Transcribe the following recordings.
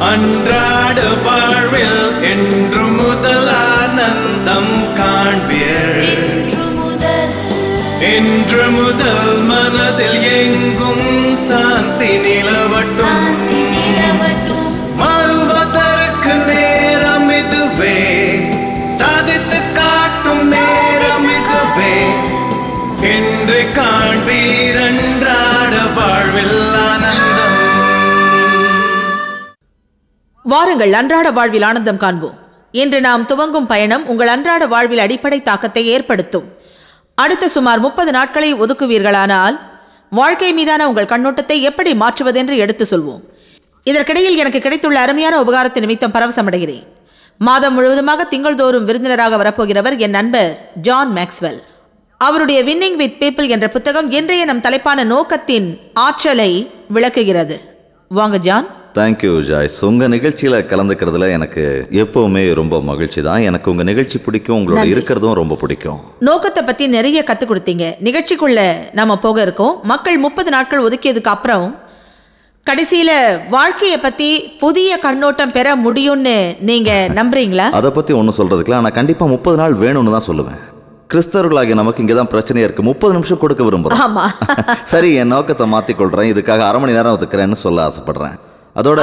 அன்றாட வாழ்வில் என்று முதல் ஆனந்தம் காண்பீர். என்று முதல் மனதில் எங்கும் சாந்தி நிலவட்டும். வாருங்கள் அன்றாட வாழ்வில் ஆனந்தம் காண்போம். இன்று நாம் துவங்கும் பயணம் உங்கள் அன்றாட வாழ்வில் அடிப்படை தாக்கத்தை ஏற்படுத்தும். அடுத்த சுமார் முப்பது நாட்களை ஒதுக்குவீர்களானால் வாழ்க்கை மீதான உங்கள் கண்ணோட்டத்தை எப்படி மாற்றுவதென்று எடுத்து சொல்வோம். இதற்கிடையில் எனக்கு கிடைத்துள்ள அருமையான உபகாரத்தை நிமித்தம் பரவசமடைகிறேன். மாதம் முழுவதுமாக திங்கள்தோறும் விருந்தினராக வரப்போகிறவர் என் நண்பர் ஜான் மேக்ஸ்வெல். அவருடைய வின்னிங் வித் பீப்பிள் என்ற புத்தகம் இன்றைய நம் தலைப்பான நோக்கத்தின் ஆற்றலை விளக்குகிறது. வாங்க ஜான். தேங்க்யூ ஜாய்ஸ் உங்கள் நிகழ்ச்சியில் கலந்துக்கிறதுல எனக்கு எப்போவுமே ரொம்ப மகிழ்ச்சி தான் எனக்கு உங்கள் நிகழ்ச்சி பிடிக்கும் உங்களோட இருக்கிறதும் ரொம்ப பிடிக்கும். நோக்கத்தை பத்தி நிறைய கற்றுக் கொடுத்தீங்க. நிகழ்ச்சிக்குள்ள நம்ம போக இருக்கோம். மக்கள் முப்பது நாட்கள் ஒதுக்கியதுக்கு அப்புறம் கடைசியில வாழ்க்கையை பத்தி புதிய கண்ணோட்டம் பெற முடியும்னு நீங்க நம்புறீங்களா? அதை பற்றி ஒன்றும் சொல்கிறதுக்குல ஆனால் கண்டிப்பாக முப்பது நாள் வேணும்னு தான் சொல்லுவேன். கிறிஸ்தவர்களாகிய நமக்கு இங்கே தான் பிரச்சனையாக இருக்குது முப்பது நிமிஷம் கொடுக்க விரும்புகிறேன் சரி என் நோக்கத்தை மாற்றிக்கொள்கிறேன் இதுக்காக அரை மணி நேரம் ஒதுக்குறேன்னு சொல்ல ஆசைப்படுறேன். அதோட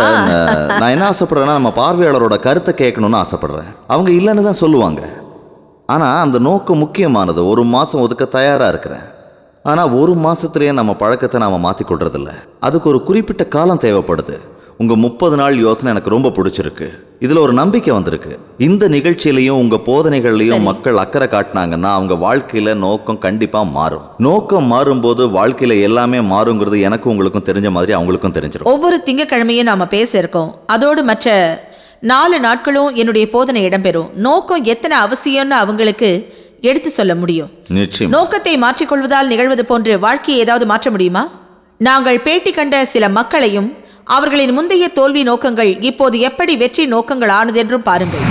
நான் என்ன ஆசைப்படுறேன்னா நம்ம பார்வையாளரோட கருத்தை கேட்கணும்னு ஆசைப்படுறேன். அவங்க இல்லைன்னு தான் சொல்லுவாங்க. ஆனால் அந்த நோக்கம் முக்கியமானது ஒரு மாதம் ஒதுக்க தயாராக இருக்கிறேன். ஆனால் ஒரு மாதத்துலேயே நம்ம பழக்கத்தை நாம் மாற்றி கொள்றதில்ல. அதுக்கு ஒரு குறிப்பிட்ட காலம் தேவைப்படுது. உங்கள் முப்பது நாள் யோசனை எனக்கு ரொம்ப பிடிச்சிருக்கு. இதில் ஒரு நம்பிக்கை வந்திருக்கு. இந்த நிகழ்ச்சியிலையும் உங்கள் போதனைகள்லையும் மக்கள் அக்கறை காட்டினாங்கன்னா அவங்க வாழ்க்கையில் நோக்கம் கண்டிப்பாக மாறும். நோக்கம் மாறும்போது வாழ்க்கையில் எல்லாமே மாறுங்கிறது எனக்கும் உங்களுக்கும் தெரிஞ்ச மாதிரி அவங்களுக்கும் தெரிஞ்சிடும் ஒவ்வொரு திங்கக்கிழமையும் நாம பேச இருக்கோம். அதோடு மற்ற நாலு நாட்களும் என்னுடைய போதனை இடம்பெறும். நோக்கம் எத்தனை அவசியம்னு அவங்களுக்கு எடுத்து சொல்ல முடியும். நோக்கத்தை மாற்றிக்கொள்வதால் நிகழ்வது போன்று வாழ்க்கையை ஏதாவது மாற்ற முடியுமா? நாங்கள் பேட்டி கண்ட சில மக்களையும் அவர்களின் முந்தைய தோல்வி நோக்கங்கள் இப்போது எப்படி வெற்றி நோக்கங்கள் ஆனதென்றும் பாருங்கள்.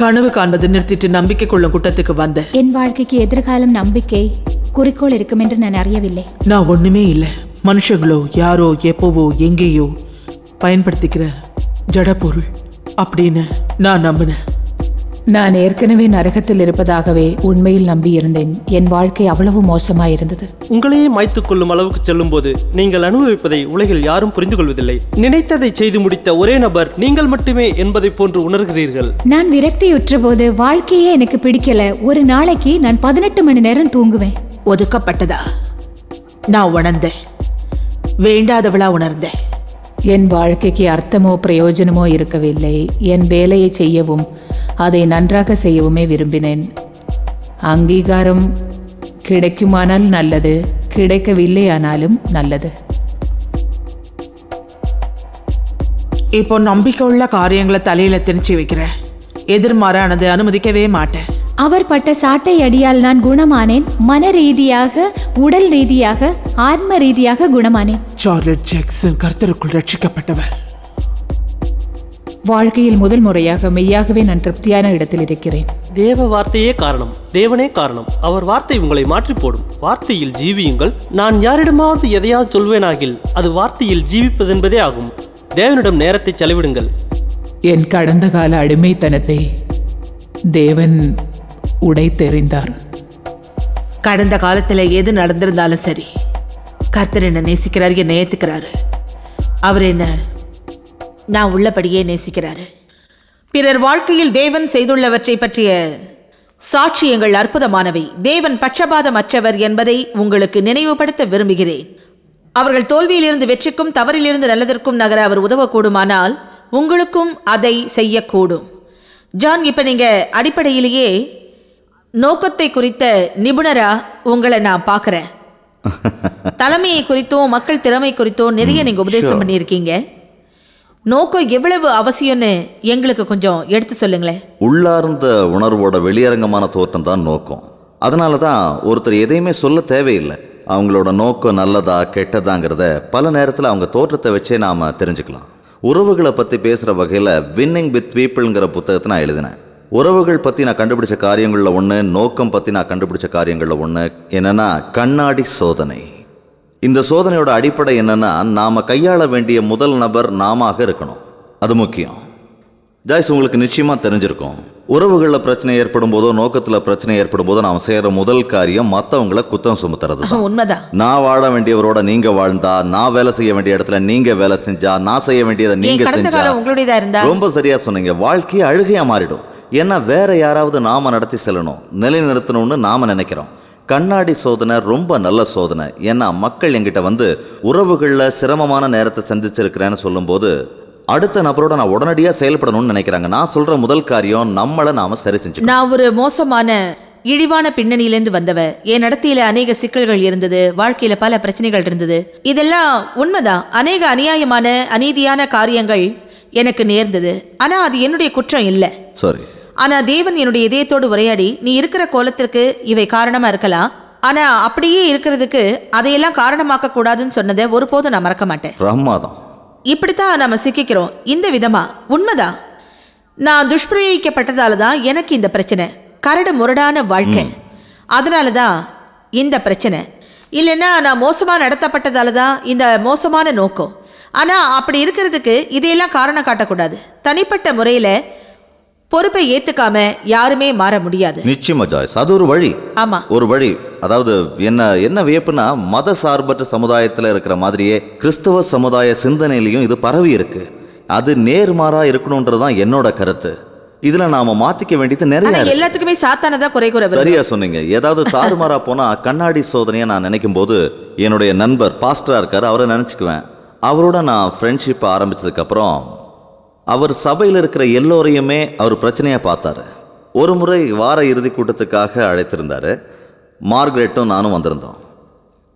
கனவு காண்பது நிறுத்திட்டு நம்பிக்கை கொள்ளும் கூட்டத்துக்கு வந்த. என் வாழ்க்கைக்கு எதிர்காலம் நம்பிக்கை குறிக்கோள் இருக்கும் என்று நான் அறியவில்லை. நான் ஒண்ணுமே இல்லை. மனுஷங்களோ யாரோ எப்போவோ எங்கேயோ பயன்படுத்திக்கிற ஜடப்பொருள் அப்படின்னு நான் நம்பினேன். நான் ஏற்கனவே நரகத்தில் இருப்பதாகவே உண்மையில் நம்பியிருந்தேன். என் வாழ்க்கை அவ்வளவு மோசமாயிருந்தது. உங்களையே மாய்த்துக் கொள்ளும் அளவுக்கு செல்லும்போது நீங்கள் அனுபவிப்பதை உலகில் யாரும் புரிந்து கொள்வதில்லை நினைத்ததை செய்து முடித்த ஒரே நபர் நீங்கள் மட்டுமே என்பதை போன்று உணர்கிறீர்கள். நான் விரக்தியுற்ற போது வாழ்க்கையே எனக்கு பிடிக்கல. ஒரு நாளைக்கு நான் பதினெட்டு மணி நேரம் தூங்குவேன். ஒதுக்கப்பட்டதா? நான் உணர்ந்தேன். வேண்டாதவளா உணர்ந்தேன். என் வாழ்க்கைக்கு அர்த்தமோ பிரயோஜனமோ இருக்கவில்லை. என் வேலையை செய்யவும் அதை நன்றாக செய்யவுமே விரும்பினேன். அங்கீகாரம் கிடைக்குமானால் நல்லது கிடைக்கவில்லையானாலும் நல்லது. இப்போ நம்பிக்கை உள்ள காரியங்களை தலையில திணிச்சு வைக்கிறேன் எதிர்மாறானது அனுமதிக்கவே மாட்டேன். அவர் பட்ட சாட்டை அடியால் நான் குணமானேன். மன ரீதியாக உடல் ரீதியாக ஆத்ம ரீதியாக குணமானேன். சார்லட் ஜாக்சன் கர்த்தருக்குள் ரட்சிக்கப்பட்டவர். வாழ்க்கையில் முதல் முறையாக மெய்யாகவே நான் திருப்தியான இடத்தில் இருக்கிறேன். தேவ வார்த்தையே காரணம் தேவனே காரணம். அவர் வார்த்தை உங்களை மாற்றி போடும் வார்த்தையில் ஜீவியுங்கள். நான் யாரிடமாவது எதையாவது சொல்வேனாகில் அது வார்த்தையில் ஜீவிப்பதென்பதே ஆகும். தேவனிடம் நேரத்தை செலவிடுங்கள். என் கடந்த கால அடிமைத்தனத்தை தேவன் உடைத்தெறிந்தார். கடந்த காலத்துல எது நடந்திருந்தாலும் சரி கர்த்தர் என்ன நேசிக்கிறார் என்னை ஏற்றுக்கிறாரு அவர் என்ன நான் உள்ளபடியே நேசிக்கிறாரு. பிறர் வாழ்க்கையில் தேவன் செய்துள்ளவற்றை பற்றிய சாட்சியங்கள் அற்புதமானவை. தேவன் பட்சபாதமற்றவர் என்பதை உங்களுக்கு நினைவுபடுத்த விரும்புகிறேன். அவர்கள் தோல்வியிலிருந்து வெற்றிக்கும் தவறிலிருந்து நல்லதற்கும் நகர அவர் உதவக்கூடுமானால் உங்களுக்கும் அதை செய்யக்கூடும். ஜான் இப்போ நீங்கள் அடிப்படையிலேயே நோக்கத்தை குறித்த நிபுணரா உங்களை நான் பார்க்குறேன். தலைமையை குறித்தும் மக்கள் திறமை குறித்தும் நிறைய நீங்க உபதேசம் பண்ணியிருக்கீங்க. நோக்கம் எவ்வளவு அவசியம்னு எங்களுக்கு கொஞ்சம் எடுத்து சொல்லுங்களேன். உள்ளார்ந்த உணர்வோட வெளியரங்கமான தோற்றம் தான் நோக்கம். அதனால தான் ஒருத்தர் எதையுமே சொல்ல தேவையில்லை. அவங்களோட நோக்கம் நல்லதா கெட்டதாங்கிறத பல நேரத்தில் அவங்க தோற்றத்தை வச்சே நாம் தெரிஞ்சுக்கலாம். உறவுகளை பற்றி பேசுகிற வகையில் வின்னிங் வித் பீப்புளுங்கிற புத்தகத்தை நான் எழுதினேன். உறவுகள் பற்றி நான் கண்டுபிடிச்ச காரியங்களில் ஒன்று நோக்கம் பற்றி நான் கண்டுபிடிச்ச காரியங்களில் ஒன்று என்னென்னா கண்ணாடி சோதனை. இந்த சோதனையோட அடிப்படை என்னன்னா நாம கையாள வேண்டிய முதல் நபர் நாமாக இருக்கணும். அது முக்கியம். ஜாய்ஸ் உங்களுக்கு நிச்சயமா தெரிஞ்சிருக்கும். உறவுகளில் பிரச்சனை ஏற்படும் போதோ நோக்கத்தில் பிரச்சனை ஏற்படும் போதோ நாம் செய்யற முதல் காரியம் மற்றவங்கள குத்தம் சுமத்துறது தான். உண்மைதான். நான் வாழ வேண்டியவரோட நீங்க வாழ்ந்தா நான் வேலை செய்ய வேண்டிய இடத்துல நீங்க வேலை செஞ்சா நான் செய்ய வேண்டியதை நீங்க செஞ்சா ரொம்ப சரியா சொன்னீங்க. வாழ்க்கையே அழுகையா மாறிடும். ஏன்னா வேற யாராவது நாம நடத்தி செல்லணும் நிலைநிறுத்தணும்னு நாம நினைக்கிறோம். கண்ணாடி சோதனை ரொம்ப நல்ல சோதனை. ஏன்னா மக்கள் என்கிட்ட வந்து உறவுகளில் சிரமமான நேரத்தை சந்திச்சிருக்கிறேன்னு சொல்லும்போது அடுத்த நபரோட நான் உடனடியாக செயல்படணும்னு நினைக்கிறாங்க. நான் சொல்ற முதல் காரியம் நம்மளை நாம சரி செஞ்சு நான் ஒரு மோசமான இழிவான பின்னணியிலேருந்து வந்தவ. என் நடத்தியில அநேக சிக்கல்கள் இருந்தது வாழ்க்கையில பல பிரச்சனைகள் இருந்தது. இதெல்லாம் உண்மைதான். அநேக அநியாயமான அநீதியான காரியங்கள் எனக்கு நேர்ந்தது. ஆனா அது என்னுடைய குற்றம் இல்லை. சரி. ஆனா தேவன் என்னுடைய இதயத்தோடு உரையாடி நீ இருக்கிற கோலத்திற்கு இவை காரணமா இருக்கலாம். ஆனா அப்படியே இருக்கிறதுக்கு அதையெல்லாம் காரணமாக்க கூடாதுன்னு சொன்னதை ஒருபோதும் நான் மறக்க மாட்டேன். பிரமாதம். இப்படித்தான் நம்ம சிக்கிக்கிறோம். இந்த விதமா? உண்மைதான் நான் துஷ்பிரயோகிக்கப்பட்டதால தான் எனக்கு இந்த பிரச்சனை. கரடு முரடான வாழ்க்கை. அதனால தான் இந்த பிரச்சனை. இல்லைன்னா நான் மோசமாக நடத்தப்பட்டதால தான் இந்த மோசமான நோக்கம். ஆனால் அப்படி இருக்கிறதுக்கு இதையெல்லாம் காரணம் காட்டக்கூடாது. தனிப்பட்ட முறையில் பொறுப்பை ஏற்றுக்காம யாருமே மாற முடியாது. நிச்சயமா ஜாய்ஸ் அது ஒரு வழி. ஆமா. ஒரு வழி. அதாவது என்ன என்ன வியப்புனா மத சார்பற்ற சமுதாயத்தில் இருக்கிற மாதிரியே கிறிஸ்தவ சமுதாய சிந்தனையிலையும் இது பரவி இருக்கு. அது நேர்மாறா இருக்கணுன்றது தான் என்னோட கருத்து. இதுல நாம மாத்திக்க வேண்டியது நிறைய. எல்லாத்துக்குமே சாத்தானதா குறை கூற. சரியா சொன்னீங்க. ஏதாவது தாறுமாறா போனா கண்ணாடி சோதனையை நான் நினைக்கும் போது என்னுடைய நண்பர் பாஸ்டரா இருக்காரு அவரை நினைச்சுக்குவேன். அவரோட நான் ஃப்ரெண்ட்ஷிப் ஆரம்பித்ததுக்கப்புறம் அவர் சபையில் இருக்கிற எல்லோரையுமே அவர் பிரச்சனையாக பார்த்தாரு. ஒரு முறை வார இறுதி கூட்டத்துக்காக அழைத்திருந்தார். மார்க்ரெட்டும் நானும் வந்திருந்தோம்.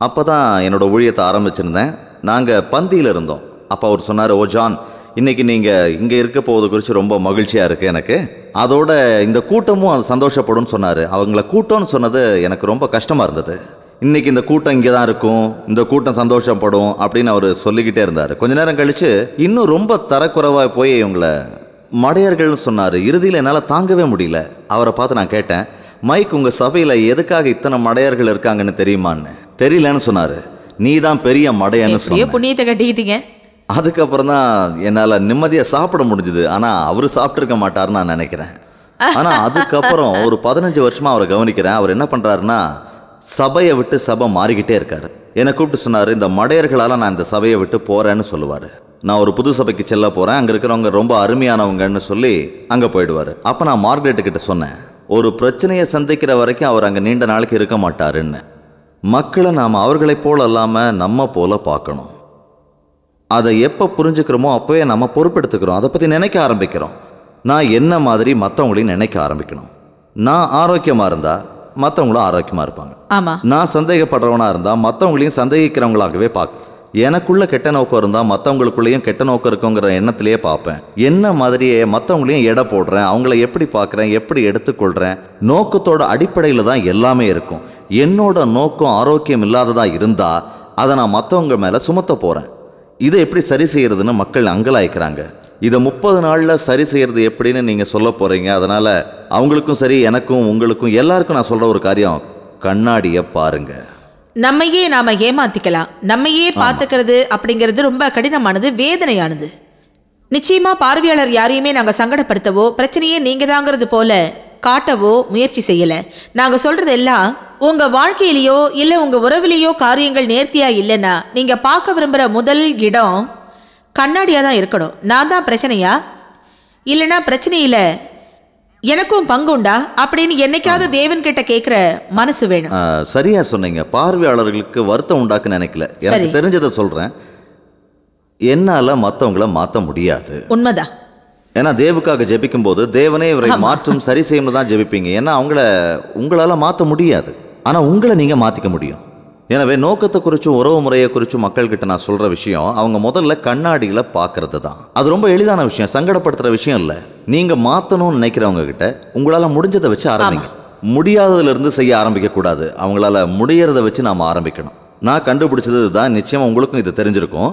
அப்போ தான் என்னோட ஊழியத்தை ஆரம்பிச்சிருந்தேன். நாங்கள் பந்தியில் இருந்தோம். அப்போ அவர் சொன்னார் ஓ ஜான் இன்றைக்கி நீங்கள் இங்கே இருக்க போவது குறித்து ரொம்ப மகிழ்ச்சியாக இருக்குது எனக்கு. அதோட இந்த கூட்டமும் அது சந்தோஷப்படும்னு சொன்னார். அவங்கள கூட்டம்னு சொன்னது எனக்கு ரொம்ப கஷ்டமாக இருந்தது. இன்னைக்கு இந்த கூட்டம் இங்கே தான் இருக்கும் இந்த கூட்டம் சந்தோஷப்படும் அப்படின்னு அவர் சொல்லிக்கிட்டே இருந்தார். கொஞ்ச நேரம் கழித்து இன்னும் ரொம்ப தரக்குறைவாக போய் இவங்களை மடையர்கள்னு சொன்னார். இறுதியில் என்னால் தாங்கவே முடியல. அவரை பார்த்து நான் கேட்டேன் மைக் உங்கள் சபையில் எதுக்காக இத்தனை மடையர்கள் இருக்காங்கன்னு தெரியுமான்னு? தெரியலன்னு சொன்னார். நீ தான் பெரிய மடையன்னு சொன்ன புண்ணியத்தை கட்டிக்கிட்டீங்க? அதுக்கப்புறம் தான் என்னால் நிம்மதியாக சாப்பிட முடிஞ்சுது. ஆனால் அவர் சாப்பிட்ருக்க மாட்டாருன்னு நான் நினைக்கிறேன். ஆனால் அதுக்கப்புறம் ஒரு பதினஞ்சு வருஷமாக அவரை கவனிக்கிறேன். அவர் என்ன பண்ணுறாருன்னா சபையை விட்டு சபை மாறிக்கிட்டே இருக்காரு. என்னை கூப்பிட்டு சொன்னார் இந்த மடையர்களால் நான் இந்த சபையை விட்டு போகிறேன்னு சொல்லுவார். நான் ஒரு புது சபைக்கு செல்ல போகிறேன் அங்கே இருக்கிறவங்க ரொம்ப அருமையானவங்கன்னு சொல்லி அங்கே போயிடுவார். அப்போ நான் மார்க்லேட்டு கிட்ட சொன்னேன் ஒரு பிரச்சனையை சந்திக்கிற வரைக்கும் அவர் அங்கே நீண்ட நாளைக்கு இருக்க மாட்டாருன்னு. மக்களை நாம் அவர்களைப் போல் இல்லாமல் நம்ம போல பார்க்கணும். அதை எப்போ புரிஞ்சுக்கிறோமோ அப்போவே நம்ம பொறுப்பெடுத்துக்கிறோம். அதை பற்றி நினைக்க ஆரம்பிக்கிறோம். நான் என்ன மாதிரி மற்றவங்களையும் நினைக்க ஆரம்பிக்கணும். நான் ஆரோக்கியமாக இருந்தால் மற்றவங்களும் ஆரோக்கியமாக இருப்பாங்க. ஆமா. நான் சந்தேகப்படுறவனா இருந்தால் மற்றவங்களையும் சந்தேகிக்கிறவங்களாகவே பார்க்க எனக்குள்ள கெட்ட நோக்கம் இருந்தால் மற்றவங்களுக்குள்ளேயும் கெட்ட நோக்கம் இருக்குங்கிற எண்ணத்திலேயே பார்ப்பேன். என்ன மாதிரியே மற்றவங்களையும் எடை போடுறேன் அவங்கள எப்படி பார்க்குறேன் எப்படி எடுத்துக்கொள்கிறேன் நோக்கத்தோட அடிப்படையில் தான் எல்லாமே இருக்கும். என்னோட நோக்கம் ஆரோக்கியம் இல்லாததா இருந்தால் அதை நான் மற்றவங்க மேலே சுமத்த போகிறேன் இதை எப்படி சரி செய்யறதுன்னு மக்கள் அங்கலாய்க்கிறாங்க. இதை முப்பது நாளில் சரி செய்யறது எப்படின்னு நீங்கள் சொல்ல போகிறீங்க அதனால் அவங்களுக்கும் சரி எனக்கும் உங்களுக்கும் எல்லாருக்கும் நான் சொல்கிற ஒரு காரியம் கண்ணாடியை பாருங்க. நம்மையே நாம ஏமாத்திக்கலாம். நம்மையே பார்த்துக்கிறது அப்படிங்கிறது ரொம்ப கடினமானது வேதனையானது. நிச்சயமா பார்வையாளர் யாரையுமே நாங்க சங்கடப்படுத்தவோ பிரச்சனையே நீங்க தாங்கிறது போல காட்டவோ முயற்சி செய்யல. நாங்க சொல்றது எல்லாம் உங்க வாழ்க்கையிலயோ இல்ல உங்க உறவிலேயோ காரியங்கள் நேர்த்தியா இல்லைன்னா நீங்க பார்க்க விரும்புற முதல் இடம் கண்ணாடியா தான் இருக்கணும். நான் தான் பிரச்சனையா? இல்லைன்னா பிரச்சனையில எனக்கும் பங்கு உண்டா? அப்படின்னு என்னைக்காவது தேவன் கிட்ட கேட்கிற மனசு வேணும். சரியா சொன்னீங்க. பார்வையாளர்களுக்கு வருத்தம் உண்டாக்க நினைக்கல. எனக்கு. தெரிஞ்சதை சொல்கிறேன் என்னால் மற்றவங்கள மாற்ற முடியாது. உண்மைதான். ஏன்னா தேவுக்காக ஜெபிக்கும் போது தேவனே இவரை மாற்றும் சரி செய்யணும் தான் ஜெபிப்பீங்க. ஏன்னா அவங்கள உங்களால் மாற்ற முடியாது. ஆனால் உங்களை நீங்கள் மாற்றிக்க முடியும். எனவே நோக்கத்தை குறிச்சும் உறவு முறையை குறிச்சும் மக்கள்கிட்ட நான் சொல்கிற விஷயம் அவங்க முதல்ல கண்ணாடியில் பார்க்கறது தான் அது ரொம்ப எளிதான விஷயம் சங்கடப்படுத்துகிற விஷயம் இல்லை. நீங்கள் மாற்றணும்னு நினைக்கிறவங்க கிட்ட உங்களால் முடிஞ்சதை வச்சு ஆரம்பிங்க. முடியாததுல இருந்து செய்ய ஆரம்பிக்க கூடாது. அவங்களால முடியறத வச்சு நாம் ஆரம்பிக்கணும். நான் கண்டுபிடிச்சது தான் நிச்சயமா உங்களுக்கும் இது தெரிஞ்சிருக்கும்.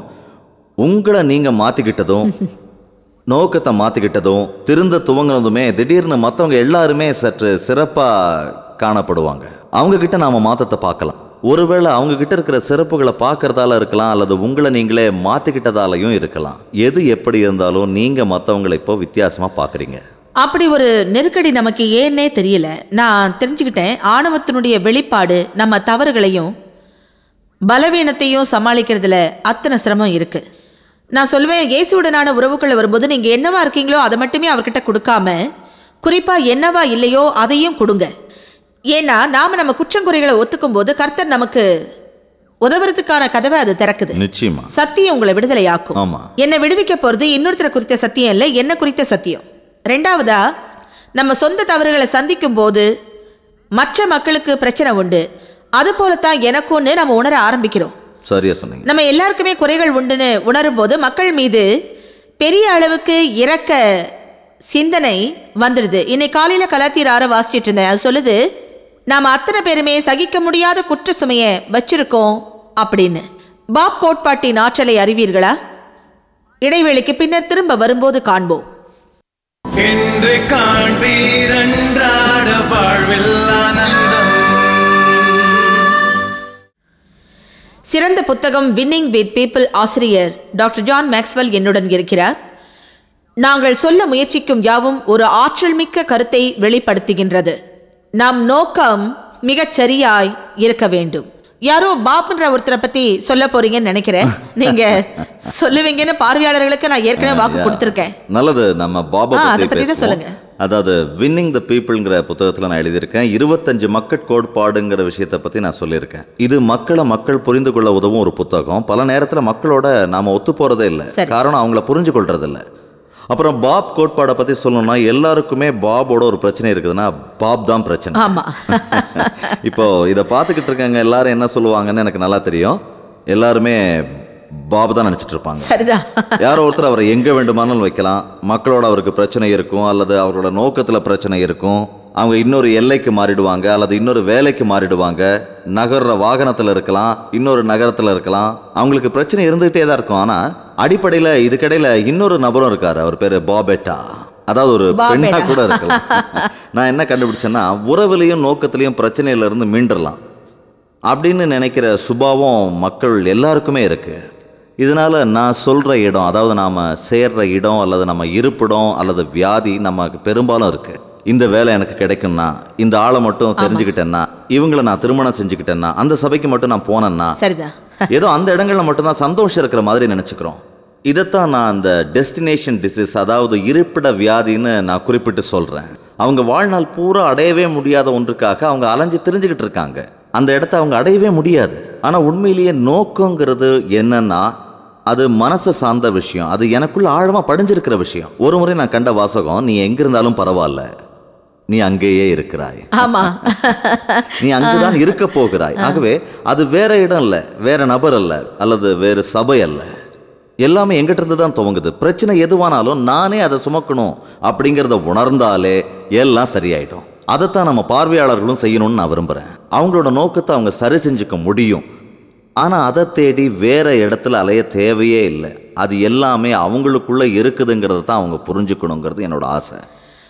உங்களை நீங்க மாத்திக்கிட்டதும் நோக்கத்தை மாத்திக்கிட்டதும் திருந்த துவங்கினதுமே திடீர்னு மற்றவங்க எல்லாருமே சற்று சிறப்பா காணப்படுவாங்க. அவங்க கிட்ட நாம மாற்றத்தை பார்க்கலாம். ஒருவேளை அவங்க கிட்ட இருக்கிற சிறப்புகளை பார்க்கறதால இருக்கலாம் அல்லது உங்களை நீங்களே மாத்திக்கிட்டதாலையும் இருக்கலாம். எது எப்படி இருந்தாலும் நீங்க மற்றவங்களை இப்போ வித்தியாசமா பார்க்குறீங்க. அப்படி ஒரு நெருக்கடி நமக்கு ஏன்னே தெரியல. நான் தெரிஞ்சுக்கிட்டேன். ஆணவத்தினுடைய வெளிப்பாடு நம்ம தவறுகளையும் பலவீனத்தையும் சமாளிக்கிறதுல அத்தனை சிரமம் இருக்கு. நான் சொல்லுவேன் இயேசுவுடனான உறவுகளை வரும்போது நீங்க என்னவா இருக்கீங்களோ அதை மட்டுமே அவர்கிட்ட கொடுக்காம குறிப்பா என்னவா இல்லையோ அதையும் கொடுங்க. ஏன்னா நாம நம்ம குற்றங்குறைகளை ஒத்துக்கும் போது கர்த்தர் நமக்கு உதவுறதுக்கான கதவை அது திறக்குது. நிச்சயமா. சத்தியம் உங்களை விடுதலையாக்கும். ஆமா. என்னை விடுவிக்க போறது இன்னொருத்தரை குறித்த சத்தியம் இல்லை என்ன குறித்த சத்தியம். ரெண்டாவதா நம்ம சொந்த தவறுகளை சந்திக்கும் போது மற்ற மக்களுக்கு பிரச்சனை உண்டு. அது போலத்தான் எனக்கும்னு நம்ம உணர ஆரம்பிக்கிறோம். சரியா சொன்னீங்க. நம்ம எல்லாருக்குமே குறைகள் உண்டுன்னு உணரும் போது மக்கள் மீது பெரிய அளவுக்கு இறக்க சிந்தனை வந்துடுது. இன்னைக்கு காலையில கலாத்தீர் ஆற வாசிச்சிட்டு இருந்தேன். அது சொல்லுது நாம் அத்தனை பேருமே சகிக்க முடியாத குற்ற சுமையை வச்சிருக்கோம் அப்படின்னு. பாப் கோட்பாட்டின் ஆற்றலை அறிவீர்களா? இடைவேளைக்கு பின்னர் திரும்ப வரும்போது காண்போம். என்று காண்பீரன்றாட வாழ்வில் ஆனந்தம். சிறந்த புத்தகம் வின்னிங் வித் பீப்பிள் ஆசிரியர் டாக்டர் ஜான் மேக்ஸ்வெல் என்னுடன் இருக்கிறார். நாங்கள் சொல்ல முயற்சிக்கும் யாவும் ஒரு ஆற்றல் மிக்க கருத்தை வெளிப்படுத்துகின்றது. நம் நோக்கம் மிகச் சரியாய் இருக்க வேண்டும். யாரோ பாப்ன்ற ஒருத்தரை பத்தி சொல்ல போறீங்கன்னு நினைக்கிறேன். நீங்க சொல்லுவீங்கன்னு பார்வையாளர்களுக்கு நான் ஏற்கனவே வாக்கு கொடுத்துருக்கேன். நல்லது நம்ம பாபா அதை பத்தி தான். சொல்லுங்க. அதாவது வின்னிங் த பீப்புள்ங்கிற புத்தகத்தில் நான் எழுதியிருக்கேன். இருபத்தஞ்சு மக்கட் கோட்பாடுங்கிற விஷயத்தை பற்றி நான் சொல்லியிருக்கேன். இது மக்களை மக்கள் புரிந்து கொள்ள உதவும் ஒரு புத்தகம். பல நேரத்தில் மக்களோட நாம ஒத்து போகிறதே இல்லை. காரணம் அவங்கள புரிஞ்சு கொள்றது இல்ல அப்புறம் பாப் கோட்பாடை பற்றி சொல்லணும்னா எல்லாருக்குமே பாபோட ஒரு பிரச்சனை இருக்குதுன்னா பாப் தான் பிரச்சனை. ஆமா. இப்போ இதை பார்த்துக்கிட்டு இருக்கவங்க எல்லாரும் என்ன சொல்லுவாங்கன்னு எனக்கு நல்லா தெரியும். எல்லாருமே பாபு தான் நினச்சிட்டு இருப்பாங்க. சரிதான். யாரோ ஒருத்தர் அவரை எங்கே வேண்டுமானாலும் வைக்கலாம். மக்களோட அவருக்கு பிரச்சனை இருக்கும் அல்லது அவரோட நோக்கத்தில் பிரச்சனை இருக்கும். அவங்க இன்னொரு எல்லைக்கு மாறிடுவாங்க அல்லது இன்னொரு வேலைக்கு மாறிடுவாங்க. நகர்ற வாகனத்தில் இருக்கலாம் இன்னொரு நகரத்தில் இருக்கலாம். அவங்களுக்கு பிரச்சனை இருந்துகிட்டே தான் இருக்கும். ஆனால் அடிப்படையில் இதுக்கிடையில் இன்னொரு நபரும் இருக்கார். அவர் பேர் பாபெட்டா. அதாவது ஒரு பெண்ணா. கூட இருக்கலாம். நான் என்ன கண்டுபிடிச்சேன்னா உறவுலையும் நோக்கத்திலையும் பிரச்சனையில இருந்து மீண்டுறலாம். அப்படின்னு நினைக்கிற சுபாவம் மக்கள் எல்லாருக்குமே இருக்கு. இதனால நான் சொல்ற இடம் அதாவது நாம சேர்ற இடம் அல்லது நம்ம இருப்பிடம் அல்லது வியாதி நமக்கு பெரும்பாலும் இருக்கு. இந்த வேலை எனக்கு கிடைக்கும்னா இந்த ஆளை மட்டும் தெரிஞ்சுக்கிட்டேன்னா இவங்கள நான் திருமணம் செஞ்சுக்கிட்டேன்னா அந்த சபைக்கு மட்டும் நான் போனேன்னா சரிதான். ஏதோ அந்த இடங்கள்ல மட்டும்தான் சந்தோஷம் இருக்கிற மாதிரி நினச்சிக்கிறோம். இதைத்தான் நான் அந்த டெஸ்டினேஷன் டிசீஸ் அதாவது இருப்பிட வியாதின்னு நான் குறிப்பிட்டு சொல்கிறேன் அவங்க வாழ்நாள் பூரா அடையவே முடியாத ஒன்றுக்காக அவங்க அலைஞ்சு தெரிஞ்சுக்கிட்டு இருக்காங்க. அந்த இடத்த அவங்க அடையவே முடியாது. ஆனால் உண்மையிலேயே நோக்கங்கிறது என்னன்னா அது மனசை சார்ந்த விஷயம். அது எனக்குள்ள ஆழமாக படிஞ்சிருக்கிற விஷயம். ஒரு முறை நான் கண்ட வாசகம் நீ எங்க இருந்தாலும் பரவாயில்ல. நீ அங்கேயே இருக்கிறாய். ஆமா. நீ அங்குதான் இருக்க போகிறாய். ஆகவே அது வேற இடம் இல்ல வேற நபர் அல்ல அல்லது வேறு சபை அல்ல. எல்லாமே எங்கிட்ட இருந்து தான் துவங்குது. பிரச்சனை எதுவானாலும் நானே அதை சுமக்கணும் அப்படிங்கிறத உணர்ந்தாலே எல்லாம் சரியாயிடும். அதைத்தான் நம்ம பார்வையாளர்களும் செய்யணும்னு நான் விரும்புகிறேன் அவங்களோட நோக்கத்தை அவங்க சரி செஞ்சுக்க முடியும். ஆனால் அதை தேடி வேற இடத்துல அலைய தேவையே இல்லை. அது எல்லாமே அவங்களுக்குள்ள இருக்குதுங்கிறத தான் அவங்க புரிஞ்சுக்கணுங்கிறது என்னோட ஆசை.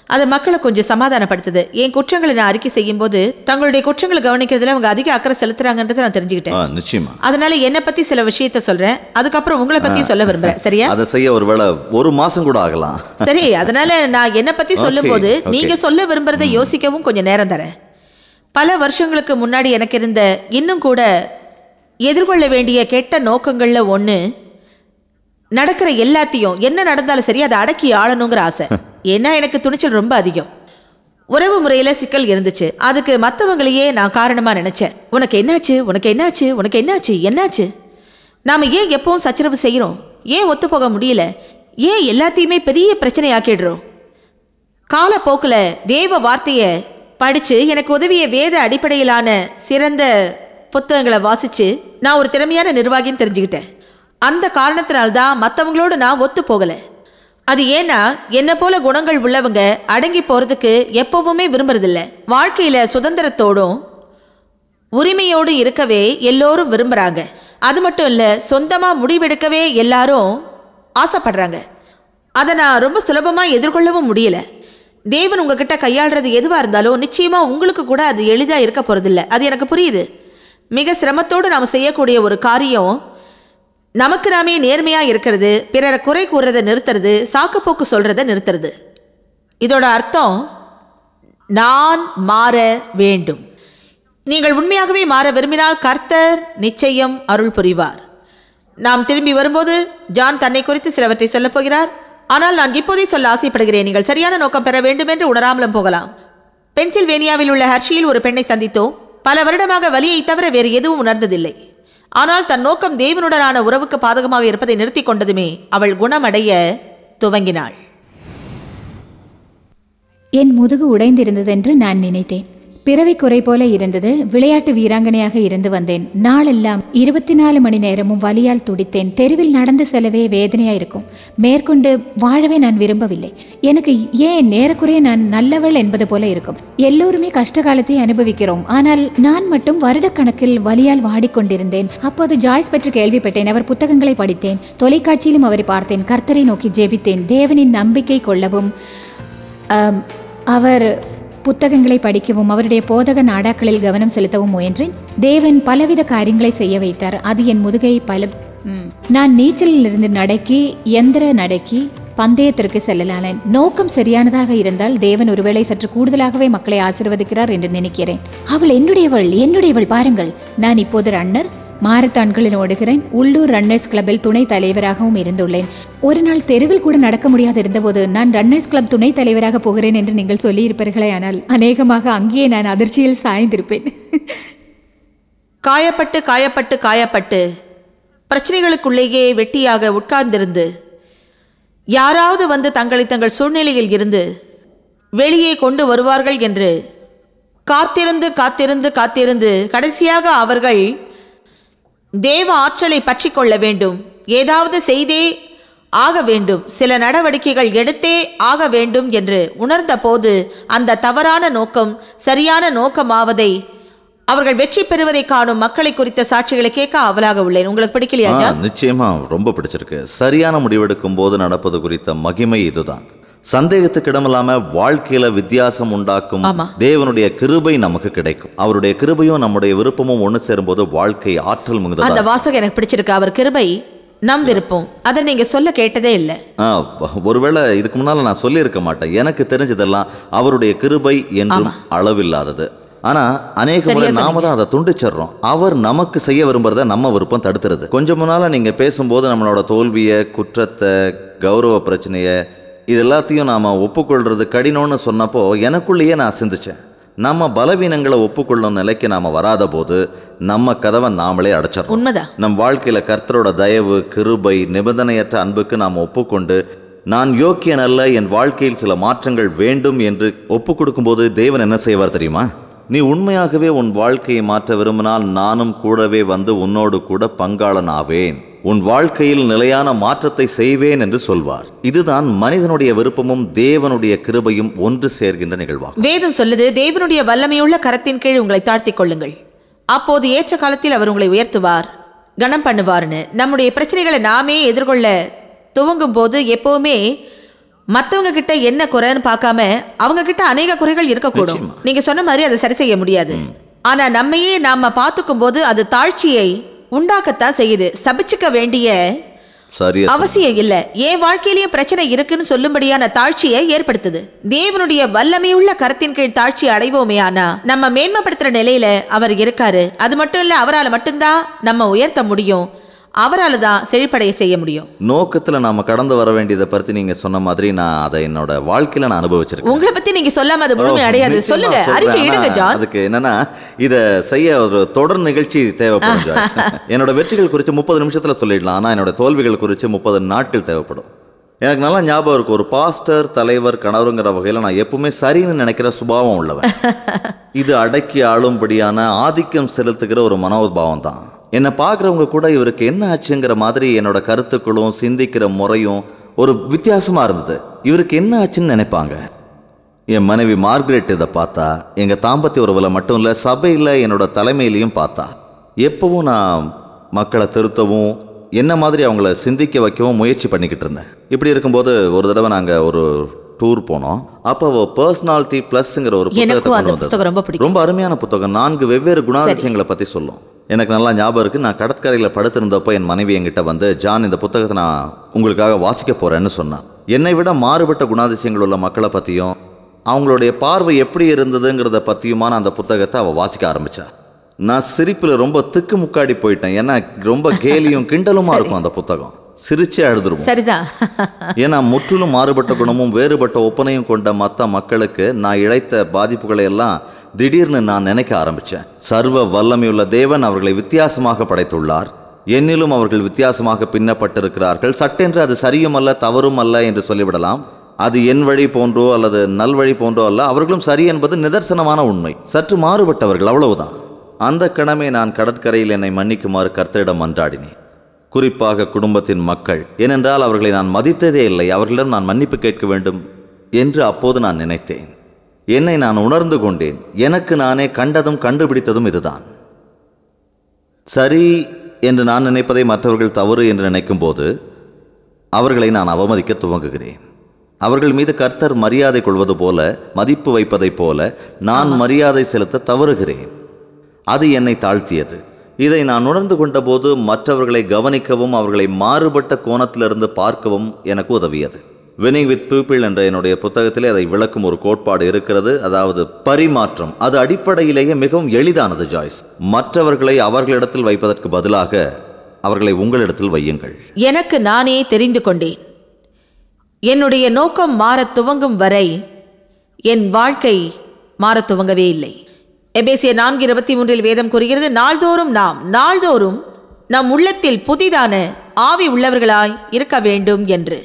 அது மக்களை கொஞ்சம் சமாதானப்படுத்துது. என் குற்றங்களை நான் அறிக்கை செய்யும்போது தங்களுடைய குற்றங்களை கவனிக்கிறதுல அவங்க அதிக அக்கறை செலுத்துறாங்கன்றதை நான் தெரிஞ்சுக்கிட்டேன். நிச்சயமா. அதனால என்னை பத்தி சில விஷயத்த சொல்றேன். அதுக்கப்புறம் உங்களை பத்தி சொல்ல விரும்புறேன். சரியா? அதை செய்ய ஒருவேளை ஒரு மாசம் கூட ஆகலாம். சரி அதனால நான் என்னை பத்தி சொல்லும்போது okay. நீங்க சொல்ல விரும்புறதை யோசிக்கவும் கொஞ்சம் நேரம் தரேன். பல வருஷங்களுக்கு முன்னாடி எனக்கு இருந்த இன்னும் கூட எதிர்கொள்ள வேண்டிய கெட்ட நோக்கங்கள்ல ஒண்ணு நடக்கிற எல்லாத்தையும் என்ன நடந்தாலும் சரி அதை அடக்கி ஆளணுங்கிற ஆசை. ஏன்னா எனக்கு துணிச்சல் ரொம்ப அதிகம். உறவு முறையில் சிக்கல் இருந்துச்சு. அதுக்கு மற்றவங்களையே நான் காரணமாக நினச்சேன். உனக்கு என்னாச்சு? உனக்கு என்னாச்சு? உனக்கு என்னாச்சு? என்னாச்சு? நாம் ஏன் எப்பவும் சச்சரவு செய்கிறோம் ஏன் ஒத்து போக முடியல? ஏன் எல்லாத்தையுமே பெரிய பிரச்சனையாக்கிடுறோம்? காலப்போக்கில் தேவ வார்த்தையை படித்து எனக்கு உதவிய வேத அடிப்படையிலான சிறந்த புத்தகங்களை வாசித்து நான் ஒரு திறமையான நிர்வாகின்னு தெரிஞ்சுக்கிட்டேன். அந்த காரணத்தினால்தான் மற்றவங்களோடு நான் ஒத்து போகலை. அது ஏன்னா என்னை போல குணங்கள் உள்ளவங்க அடங்கி போகிறதுக்கு எப்பவுமே விரும்புறதில்ல. வாழ்க்கையில் சுதந்திரத்தோடும் உரிமையோடு இருக்கவே எல்லோரும் விரும்புகிறாங்க அது மட்டும் இல்லை சொந்தமாக முடிவெடுக்கவே எல்லாரும் ஆசைப்படுறாங்க. அதை நான் ரொம்ப சுலபமாக எதிர்கொள்ளவும் முடியல. தேவன் உங்ககிட்ட கையாளுறது எதுவாக இருந்தாலும் நிச்சயமாக உங்களுக்கு கூட அது எளிதாக இருக்க போகிறதில்ல அது எனக்கு புரியுது. மிக சிரமத்தோடு நாம் செய்யக்கூடிய ஒரு காரியம் நமக்கு நாமே நேர்மையா இருக்கிறது பிறரை குறை கூறுறதை நிறுத்துறது சாக்குப்போக்கு சொல்கிறத நிறுத்துறது. இதோட அர்த்தம் நான் மாற வேண்டும். நீங்கள் உண்மையாகவே மாற விரும்பினால் கர்த்தர் நிச்சயம் அருள் புரிவார். நாம் திரும்பி வரும்போது ஜான் தன்னை குறித்து சிலவற்றை சொல்லப் போகிறார். ஆனால் நான் இப்போதே சொல்ல ஆசைப்படுகிறேன் நீங்கள் சரியான நோக்கம் பெற வேண்டும் என்று உணராமலும் போகலாம். பென்சில்வேனியாவில் உள்ள ஹர்ஷியில் ஒரு பெண்ணை சந்தித்தோம். பல வருடமாக வலியை தவிர வேறு எதுவும் உணர்ந்ததில்லை. ஆனால் தன் நோக்கம் தேவனுடனான உறவுக்கு பாதகமாக இருப்பதை நிறுத்தி கொண்டதுமே அவள் குணமடைய துவங்கினாள். என் முதுகு உடைந்திருந்ததென்று நான் நினைத்தேன். பிறவி குறை போல இருந்தது விளையாட்டு வீராங்கனையாக இருந்து வந்தேன். நாளெல்லாம் இருபத்தி நாலு மணி நேரமும் வலியால் துடித்தேன். தெருவில் நடந்து செல்லவே வேதனையா இருக்கும் மேற்கொண்டு வாழவே நான் விரும்பவில்லை. எனக்கு ஏன் நேரக்குறைய நான் நல்லவள் என்பது போல இருக்கும். எல்லோருமே கஷ்ட காலத்தை அனுபவிக்கிறோம். ஆனால் நான் மட்டும் வருடக்கணக்கில் வலியால் வாடிக்கொண்டிருந்தேன். அப்போது ஜாய்ஸ் பற்றி கேள்விப்பட்டேன். அவர் புத்தகங்களை படித்தேன். தொலைக்காட்சியிலும் அவரை பார்த்தேன். கர்த்தரை நோக்கி ஜெபித்தேன். தேவனின் நம்பிக்கை கொள்ளவும் அவர் புத்தகங்களை படிக்கவும் அவருடைய போதக நாடாக்களில் கவனம் செலுத்தவும் முயன்றேன். தேவன் பலவித காரியங்களை செய்ய வைத்தார். அது என் முதுகை பல நான் நீச்சலில் இருந்து நடக்கி எந்திர நடக்கி பந்தயத்திற்கு செல்லலானேன். நோக்கம் சரியானதாக இருந்தால் தேவன் ஒருவேளை சற்று கூடுதலாகவே மக்களை ஆசீர்வதிக்கிறார் என்று நினைக்கிறேன். அவள் என்னுடையவள் என்னுடையவள் பாருங்கள். நான் இப்போது ரன்னர் மாரத்தான்களில் ஓடுகிறேன். உள்ளூர் ரன்னர்ஸ் கிளப்பில் துணை தலைவராகவும் இருந்துள்ளேன். ஒரு நாள் தெருவில் கூட நடக்க முடியாது இருந்தபோது நான் ரன்னர்ஸ் கிளப் துணை தலைவராக போகிறேன் என்று நீங்கள் சொல்லியிருப்பீர்களே ஆனால் அநேகமாக அங்கேயே நான் அதிர்ச்சியில் சாய்ந்திருப்பேன். காயப்பட்டு காயப்பட்டு காயப்பட்டு பிரச்சனைகளுக்குள்ளேயே வெட்டியாக உட்கார்ந்திருந்து யாராவது வந்து தங்களை தங்கள் சூழ்நிலையில் இருந்து வெளியே கொண்டு வருவார்கள் என்று காத்திருந்து காத்திருந்து காத்திருந்து கடைசியாக அவர்கள் தேவ ஆற்றலை பற்றி கொள்ள வேண்டும். ஏதாவது செய்தே ஆக வேண்டும். சில நடவடிக்கைகள் எடுத்தே ஆக வேண்டும் என்று உணர்ந்தபோது அந்த தவறான நோக்கம் சரியான நோக்கமாவதை அவர்கள் வெற்றி பெறுவதை காணும் மக்களை குறித்த சாட்சிகளை கேட்க ஆவலாக உள்ளேன். உங்களுக்கு பிடிக்கலையா? நிச்சயமா ரொம்ப பிடிச்சிருக்கு. சரியான முடிவெடுக்கும் போது நடப்பது குறித்த மகிமை இதுதான். சந்தேகத்துக்கு இடமில்லாம வாழ்க்கையில வித்தியாசம் உண்டாக்கும். தேவனுடைய கிருபை நமக்கு கிடைக்கும். அவருடைய கிருபையும் நம்முடைய விருப்பமும் ஒண்ணு சேரும்போது வாழ்க்கை ஆற்றல் அந்த மிகுந்ததா வாசகம் எனக்கு பிடிச்சிருக்கு. அவர் கிருபை நம் விருப்பம். அதை நீங்க சொல்ல கேட்டதே இல்லை. ஒருவேளை இதுக்கு முன்னால நான் சொல்லியிருக்க மாட்டேன். எனக்கு தெரிஞ்சதெல்லாம் அவருடைய கிருபை என்றும் அளவில்லாதது. ஆனா அநேக முறை நாம தான் அதை துண்டிச்சிடுறோம். அவர் நமக்கு செய்ய விரும்புறத நம்ம விருப்பம் தடுத்துறது. கொஞ்சம் முன்னால நீங்க பேசும்போது நம்மளோட தோல்வியை குற்றத்தை கௌரவ பிரச்சனையை இது எல்லாத்தையும் நாம ஒப்புக்கொள்றது கடினம்னு சொன்னப்போ எனக்குள்ளேயே நான் சிந்திச்சேன். நம்ம பலவீனங்களை ஒப்புக்கொள்ளும் நிலைக்கு நாம வராத போது நம்ம கதவை நாமளே அடைச்சிடறோம். உண்மைதான். நம் வாழ்க்கையில கர்த்தரோட தயவு கிருபை நிபந்தனையற்ற அன்புக்கு நாம் ஒப்புக்கொண்டு நான் யோக்கியன் அல்ல என் வாழ்க்கையில் சில மாற்றங்கள் வேண்டும் என்று ஒப்பு கொடுக்கும்போது தேவன் என்ன செய்வார் தெரியுமா? நீ உண்மையாகவே உன் வாழ்க்கையை மாற்ற விரும்பினால் நானும் கூடவே வந்து உன்னோடு கூட பங்காளன் ஆவேன் உன் வாழ்க்கையில் நிலையான மாற்றத்தை செய்வேன் என்று சொல்வார். இதுதான் மனிதனுடைய விருப்பமும் தேவனுடைய கிருபையும் ஒன்று சேர்கின்ற நிகழ்வாகும். வேதம் சொல்லுது தேவனுடைய வல்லமையுள்ள கரத்தின் கீழ் உங்களை தாழ்த்திக் கொள்ளுங்கள். அப்போது ஏற்ற காலத்தில் அவர் உங்களை உயர்த்துவார் கனம் பண்ணுவார்னு நம்முடைய பிரச்சனைகளை நாமே எதிர்கொள்ள துவங்கும் போது எப்பவுமே மற்றவங்க கிட்ட என்ன குறைன்னு பார்க்காம அவங்க கிட்ட அநேக குறைகள் இருக்கக்கூடும். நீங்க சொன்ன மாதிரி அதை சரி செய்ய முடியாது. ஆனா நம்மையே நாம பார்த்துக்கும் போது அது தாழ்ச்சியை உண்டாக்கத்தான் செய்யுது. சபிச்சுக்க வேண்டிய அவசியம் இல்ல. என் வாழ்க்கையிலேயே பிரச்சனை இருக்குன்னு சொல்லும்படியான தாழ்ச்சியை ஏற்படுத்துது. தேவனுடைய வல்லமையுள்ள கரத்தின் கீழ் தாழ்ச்சி அடைவோமே ஆனா நம்ம மேன்மைப்படுத்துற நிலையில அவர் இருக்காரு. அது மட்டும் இல்ல அவரால் மட்டும்தான் நம்ம உயர்த்த முடியும். அவரால் தான் செழிப்படைய செய்ய முடியும்? நோக்கத்துல நாம கடந்து வர வேண்டியதை பத்தி நீங்க சொன்ன மாதிரி நான் அதை என்னோட வாழ்க்கையில நான் அனுபவிச்சிருக்கேன். உங்களை பத்தி நீங்க சொல்லாம அது முழுமை அடையாது. சொல்லுங்க. அறிக்கை ஜான் அதுக்கு என்னன்னா இத செய்ய ஒரு தொடர் நிகழ்ச்சி தேவைப்படும். என்னோட வெற்றிகள் குறித்து முப்பது நிமிஷத்துல சொல்லிடலாம். ஆனா என்னோட தோல்விகள் குறித்து முப்பது நாட்கள் தேவைப்படும். எனக்கு நல்லா ஞாபகம் இருக்கு. ஒரு பாஸ்டர் தலைவர் கணவருங்கிற வகையில நான் எப்பவுமே சரின்னு நினைக்கிற சுபாவம் உள்ளவன். இது அடக்கி ஆளும்படியான ஆதிக்கம் செலுத்துகிற ஒரு மனோபாவம் தான் என்னை பார்க்குறவங்க கூட இவருக்கு என்ன ஆச்சுங்கிற மாதிரி என்னோட கருத்துக்களும் சிந்திக்கிற முறையும் ஒரு வித்தியாசமா இருந்தது. இவருக்கு என்ன ஆச்சுன்னு நினைப்பாங்க? என் மனைவி மார்கரெட் இதை பார்த்தா எங்கள் தாம்பத்திய உறவில் மட்டும் இல்லை சபையில் என்னோட தலைமையிலையும் பார்த்தா. எப்பவும் நான் மக்களை திருத்தவும் என்ன மாதிரி அவங்கள சிந்திக்க வைக்கவும் முயற்சி பண்ணிக்கிட்டு இருந்தேன். இப்படி இருக்கும்போது ஒரு தடவை நாங்கள் ஒரு டூர் போனோம். அப்போ பர்சனாலிட்டி ப்ளஸ்ங்கிற ஒரு புத்தகத்தை. ரொம்ப அருமையான புத்தகம். நான்கு வெவ்வேறு குணாதிசயங்களை பற்றி சொல்லும். எனக்கு நல்லா ஞாபகம் இருக்குது நான் கடற்கரையில் படுத்திருந்தப்போ என் மனைவி என்கிட்ட வந்து ஜான் இந்த புத்தகத்தை நான் உங்களுக்காக வாசிக்க போகிறேன்னு சொன்னான். என்னை விட மாறுபட்ட குணாதிசயங்கள் உள்ள மக்களை பற்றியும் அவங்களுடைய பார்வை எப்படி இருந்ததுங்கிறத பற்றியுமான அந்த புத்தகத்தை அவள் வாசிக்க ஆரம்பித்தா நான் சிரிப்பில் ரொம்ப திக்கு முக்காடி போயிட்டேன். ஏன்னா ரொம்ப கேலியும் கிண்டலுமா இருக்கும் அந்த புத்தகம். சிரிச்சே அழுதுருவோம். சரிதான் ஏன்னா முற்றிலும் மாறுபட்ட குணமும் வேறுபட்ட ஒப்பனையும் கொண்ட மற்ற மக்களுக்கு நான் இழைத்த பாதிப்புகளை எல்லாம் திடீர்னு நான் நினைக்க ஆரம்பிச்சேன். சர்வ வல்லமையுள்ள தேவன் அவர்களை வித்தியாசமாக படைத்துள்ளார். என்னிலும் அவர்கள் வித்தியாசமாக பின்னப்பட்டிருக்கிறார்கள். சட்டென்று அது சரியும் அல்ல தவறும் அல்ல என்று சொல்லிவிடலாம். அது என் வழி போன்றோ அல்லது நல்வழி போன்றோ அல்ல அவர்களும் சரி என்பது நிதர்சனமான உண்மை. சற்று மாறுபட்டவர்கள் அவ்வளவுதான். அந்த கணமே நான் கடற்கரையில் என்னை மன்னிக்குமாறு கர்த்தரிடம் மன்றாடினேன். குறிப்பாக குடும்பத்தின் மக்கள். ஏனென்றால் அவர்களை நான் மதித்ததே இல்லை அவர்களிடம் நான் மன்னிப்பு கேட்க வேண்டும் என்று அப்போது நான் நினைத்தேன். என்னை நான் உணர்ந்து கொண்டேன். எனக்கு நானே கண்டதும் கண்டுபிடித்ததும் இதுதான். சரி என்று நான் நினைப்பதை மற்றவர்கள் தவறு என்று நினைக்கும்போது அவர்களை நான் அவமதிக்க துவங்குகிறேன். அவர்கள் மீது கர்த்தர் மரியாதை கொள்வது போல மதிப்பு வைப்பதைப் போல நான் மரியாதை செலுத்த தவறுகிறேன். அது என்னை தாழ்த்தியது. இதை நான் உணர்ந்து கொண்டபோது மற்றவர்களை கவனிக்கவும் அவர்களை மாறுபட்ட கோணத்திலிருந்து பார்க்கவும் எனக்கு உதவியது. வினிங் வித் பீப்பிள் என்ற என்னுடைய புத்தகத்திலே அதை விளக்கும் ஒரு கோட்பாடு இருக்கிறது. அதாவது பரிமாற்றம். அது அடிப்படையிலேயே மிகவும் எளிதானது ஜாய்ஸ். மற்றவர்களை அவர்களிடத்தில் வைப்பதற்கு பதிலாக அவர்களை உங்களிடத்தில் வையுங்கள். எனக்கு நானே தெரிந்து கொண்டேன். என்னுடைய நோக்கம் மாறத் துவங்கும் வரை என் வாழ்க்கை மாறத் துவங்கவே இல்லை. எபேசிய நான்கு இருபத்தி மூன்றில் வேதம் கூறுகிறது நாள்தோறும் நாம் நாள்தோறும் நம் உள்ளத்தில் புதிதான ஆவி உள்ளவர்களாய் இருக்க வேண்டும் என்று.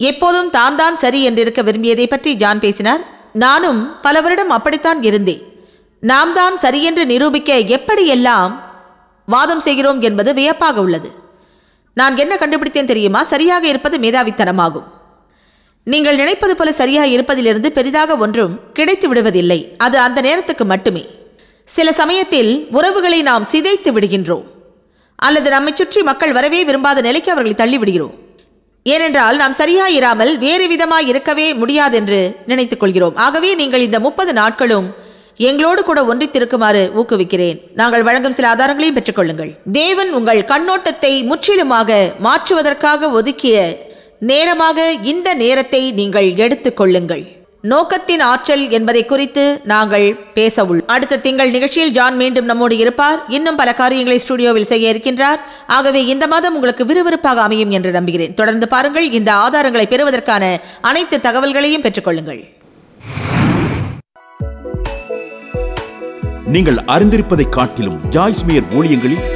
எப்போதும் தான் தான் சரி என்று இருக்க விரும்பியதை பற்றி ஜான் பேசினார். நானும் பல வருடம் அப்படித்தான் இருந்தேன். நாம் தான் சரி என்று நிரூபிக்க எப்படியெல்லாம் வாதம் செய்கிறோம் என்பது வியப்பாக உள்ளது. நான் என்ன கண்டுபிடித்தேன் தெரியுமா? சரியாக இருப்பது மேதாவித்தனமாகும். நீங்கள் நினைப்பது போல சரியாக இருப்பதிலிருந்து பெரிதாக ஒன்றும் கிடைத்து விடுவதில்லை. அது அந்த நேரத்துக்கு மட்டுமே. சில சமயத்தில் உறவுகளை நாம் சிதைத்து விடுகின்றோம். அல்லது நம்மை சுற்றி மக்கள் வரவே விரும்பாத நிலைக்கு அவர்களை தள்ளிவிடுகிறோம். ஏனென்றால் நாம் சரியாக இராமல் வேறு விதமாய் இருக்கவே முடியாதென்று நினைத்துக் கொள்கிறோம். ஆகவே நீங்கள் இந்த முப்பது நாட்களும் எங்களோடு கூட ஒன்றித்திருக்குமாறு ஊக்குவிக்கிறேன். நாங்கள் வழங்கும் சில ஆதாரங்களையும் பெற்றுக்கொள்ளுங்கள் தேவன் உங்கள் கண்ணோட்டத்தை முற்றிலுமாக மாற்றுவதற்காக ஒதுக்கிய நேரமாக இந்த நேரத்தை நீங்கள் எடுத்துக்கொள்ளுங்கள். நோக்கத்தின் ஆற்றல் என்பதை குறித்து நாங்கள் பேச அடுத்த திங்கள் நிகழ்ச்சியில் ஜான் மீண்டும் நம்மோடு இருப்பார். இன்னும் பல காரியங்களை ஸ்டுடியோவில் செய்ய இருக்கின்றார். ஆகவே இந்த மாதம் உங்களுக்கு விறுவிறுப்பாக அமையும் என்று நம்புகிறேன். தொடர்ந்து பாருங்கள் இந்த ஆதாரங்களை பெறுவதற்கான அனைத்து தகவல்களையும் பெற்றுக்கொள்ளுங்கள். நீங்கள் அறிந்திருப்பதை காட்டிலும் ஜாய்ஸ்மியர் ஊழியங்களில்